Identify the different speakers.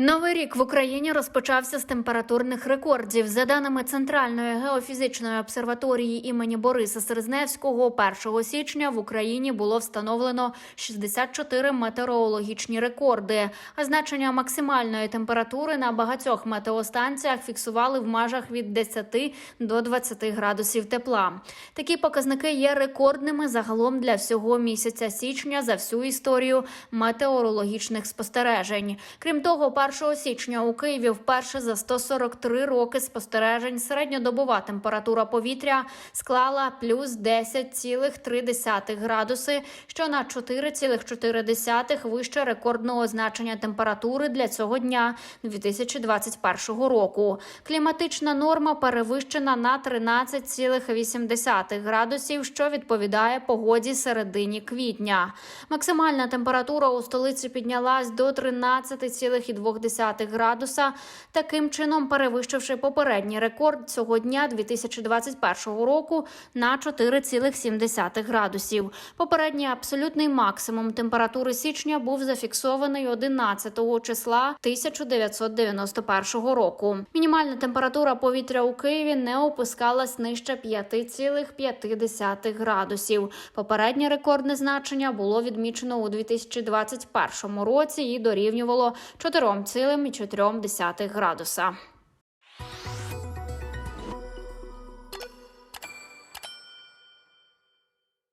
Speaker 1: Новий рік в Україні розпочався з температурних рекордів. За даними Центральної геофізичної обсерваторії імені Бориса Серезневського, 1 січня в Україні було встановлено 64 метеорологічні рекорди. А значення максимальної температури на багатьох метеостанціях фіксували в межах від 10 до 20 градусів тепла. Такі показники є рекордними загалом для всього місяця січня за всю історію метеорологічних спостережень. Крім того, 1 січня у Києві вперше за 143 роки спостережень середньодобова температура повітря склала плюс 10,3 градуси, що на 4,4 вище рекордного значення температури для цього дня 2021 року. Кліматична норма перевищена на 13,8 градусів, що відповідає погоді середині квітня. Максимальна температура у столиці піднялась до 13,2 градуса, таким чином перевищивши попередній рекорд цього дня 2021 року на 4,7 градусів. Попередній абсолютний максимум температури січня був зафіксований 11 числа 1991 року. Мінімальна температура повітря у Києві не опускалась нижче 5,5 градусів. Попереднє рекордне значення було відмічено у 2021 році і дорівнювало 4,4 градуса.